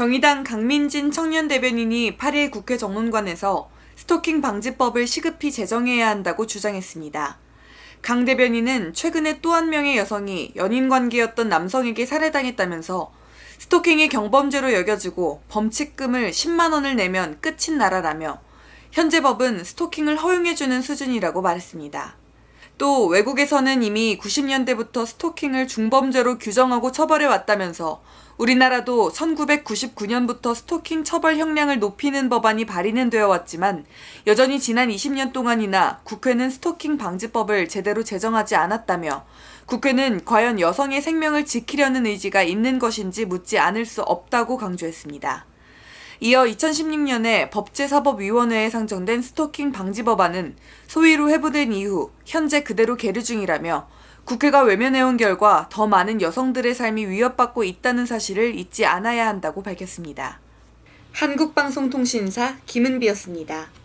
정의당 강민진 청년 대변인이 8일 국회 정론관에서 스토킹 방지법을 시급히 제정해야 한다고 주장했습니다. 강 대변인은 최근에 또 한 명의 여성이 연인 관계였던 남성에게 살해당했다면서 스토킹이 경범죄로 여겨지고 범칙금을 10만 원을 내면 끝인 나라라며 현재 법은 스토킹을 허용해주는 수준이라고 말했습니다. 또 외국에서는 이미 90년대부터 스토킹을 중범죄로 규정하고 처벌해 왔다면서 우리나라도 1999년부터 스토킹 처벌 형량을 높이는 법안이 발의는 되어 왔지만 여전히 지난 20년 동안이나 국회는 스토킹 방지법을 제대로 제정하지 않았다며 국회는 과연 여성의 생명을 지키려는 의지가 있는 것인지 묻지 않을 수 없다고 강조했습니다. 이어 2016년에 법제사법위원회에 상정된 스토킹 방지 법안은 소위로 회부된 이후 현재 그대로 계류 중이라며 국회가 외면해온 결과 더 많은 여성들의 삶이 위협받고 있다는 사실을 잊지 않아야 한다고 밝혔습니다. 한국방송통신사 김은비였습니다.